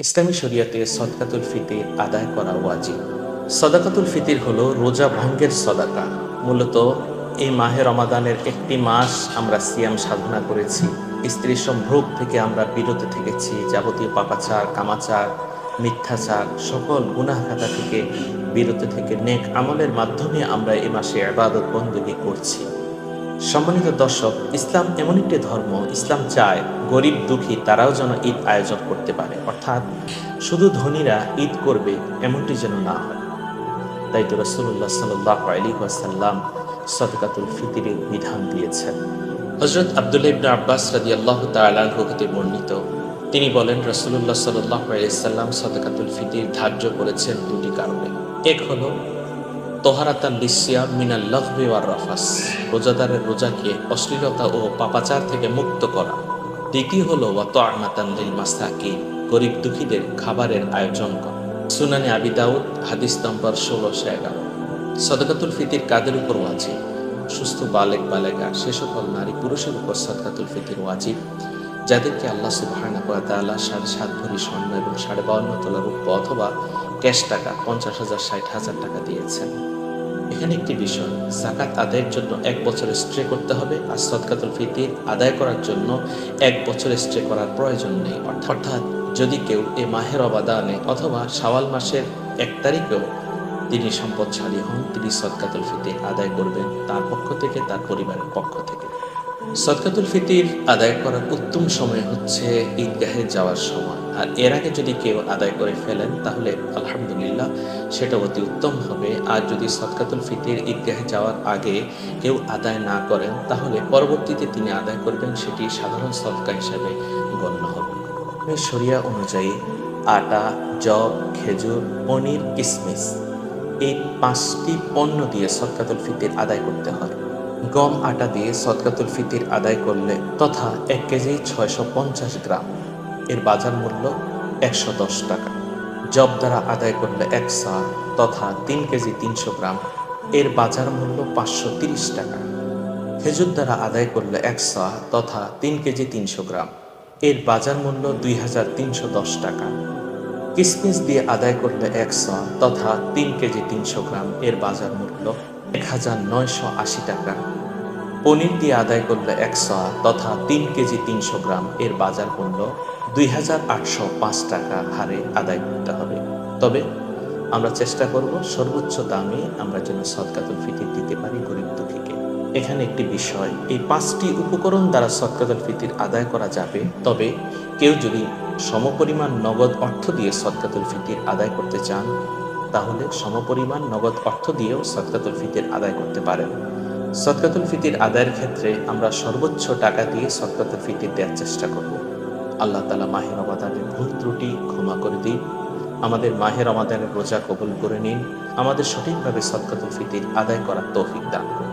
ইসলামী শরিয়াতে সদকাতুল ফিতির আদায় করা ওয়াজিব। সদাকাতুল ফিতির হলো রোজা ভঙ্গের সদাকা। মূলত এই মাহে রমাদানের একটি মাস আমরা সিয়াম সাধনা করেছি। স্ত্রী সম্ভোগ থেকে আমরা বিরত থেকেছি। যাবতীয় পাপাচার, কামাচার, মিথ্যাচার, সকল গুনাহখাতা থেকে বিরত থেকে নেক আমলের মাধ্যমে আমরা এ মাসে আবাদত বন্দী করছি। সম্মানিত দর্শক, ইসলাম এমন একটি ধর্ম, ইসলাম চায় গরিব দুঃখী তারাও যেন ঈদ আয়োজন করতে পারে। অর্থাৎ শুধু ধনীরা ঈদ করবে এমনটি যেন না হয়। তাই তো রসুল্লাহ সাল্লাহ সদকাতুল ফিতিরের বিধান দিয়েছেন। হজরত আবদুল্লাহ ইবনা আব্বাস রাদি আল্লাহ তালাহ বর্ণিত। তিনি বলেন রসুল্লাহ সাল্লাহ আলাইসাল্লাম সদকাতুল ফিতির ধার্য করেছেন দুটি কারণে। এক হলো তোহারাতান লিসিয়া মিনাল লহবে ওয়ার রাফাস। রোজাদারের রোজাকে অশ্লীলতা ও পাপাচার থেকে মুক্ত করা। দ্বিতীয় হলো ওয়াত আমাতান লিল মাস্তাকি গরিব দুঃখীদের খাবারের আয়োজন করা। সুনানি আবি দাউদ, হাদিস নম্বর ষোলোশো এগারো। সদকাতুল ফিতির কাদের উপর ওয়াজিব? সুস্থ বালেক বালেকা সে সকল নারী পুরুষের উপর সদকাতুল ফিতির ওয়াজিব। যাদেরকে আল্লাহ সুবহানাহু ওয়া তাআলা সাড়ে সাত ভরি স্বর্ণ এবং সাড়ে বাউন্ন তোলা রূপ অথবা ক্যাশ টাকা পঞ্চাশ হাজার ষাট হাজার টাকা দিয়েছেন। এখানে একটি বিষয়, জাকাত আদায়ের জন্য এক বছর স্ট্রে করতে হবে আর সদকাতুল ফিতির আদায় করার জন্য এক বছর স্ট্রে করার প্রয়োজন নেই। অর্থাৎ যদি কেউ এ মাহের অবাদানে অথবা শাওয়াল মাসের এক তারিখেও তিনি সম্পদশালী হন, তিনি সদকাতুল ফিতির আদায় করবেন তার পক্ষ থেকে, তার পরিবারের পক্ষ থেকে। সদকাতুল ফিতির আদায় করার উত্তম সময় হচ্ছে ঈদগাহে যাওয়ার সময়। আর এর আগে যদি কেউ আদায় করে ফেলেন, তাহলে আলহামদুলিল্লাহ সেটা অতি উত্তম হবে। আর যদি সদকাতুল ফিতির ঈদগাহে যাওয়ার আগে কেউ আদায় না করেন, তাহলে পরবর্তীতে তিনি আদায় করবেন সেটি সাধারণ সদকা হিসাবে গণ্য হবে। শরিয়া অনুযায়ী আটা জব খেজুর, পনির, কিসমিস এই পাঁচটি পণ্য দিয়ে সদকাতুল ফিতির আদায় করতে হয়। গম আটা দিয়ে সদকাতুল ফিতির আদায় করলে তথা এক কেজি ছয়শো পঞ্চাশ গ্রাম এর বাজার মূল্য একশো দশ টাকা। জব দ্বারা আদায় করলে এক সা তথা তিন কেজি তিনশো গ্রাম। এর বাজার মূল্য পাঁচশো তিরিশ টাকা। খেজুর দ্বারা আদায় করলে এক সা তথা তিন কেজি তিনশো গ্রাম। এর বাজার মূল্য দুই হাজার তিনশো দশ টাকা। কিসমিস দিয়ে আদায় করলে এক সা তথা তিন কেজি তিনশো গ্রাম। এর বাজার মূল্য এক হাজার নয়শো আশি টাকা। পনির দিয়ে আদায় করলে এক সা তথা তিন কেজি তিনশো গ্রাম। এর বাজার মূল্য দুই হাজার আটশো পাঁচ টাকা হারে আদায় করতে হবে। তবে আমরা চেষ্টা করব সর্বোচ্চ দামে আমরা যেন সৎকাতুল ফিতির দিতে পারি গরিব দুঃখীকে। এখানে একটি বিষয়, এই পাঁচটি উপকরণ দ্বারা সদকাতুল ফিতির আদায় করা যাবে। তবে কেউ যদি সমপরিমাণ নগদ অর্থ দিয়ে সৎকাতুল ফিতির আদায় করতে চান, তাহলে সমপরিমাণ নগদ অর্থ দিয়েও সৎকাতুল ফিতির আদায় করতে পারেন। সৎকাতুল ফিতির আদায়ের ক্ষেত্রে আমরা সর্বোচ্চ টাকা দিয়ে সদকাতুল ফিতির দেওয়ার চেষ্টা করব। আল্লাহ তালা মাহের রমাদানের ভুল ত্রুটি ক্ষমা করে দিন। আমাদের মাহের রমাদানের রোজা কবুল করে নিন। আমাদের সঠিকভাবে সৎকাত ফিতির আদায় করার তৌফিক দান করুন।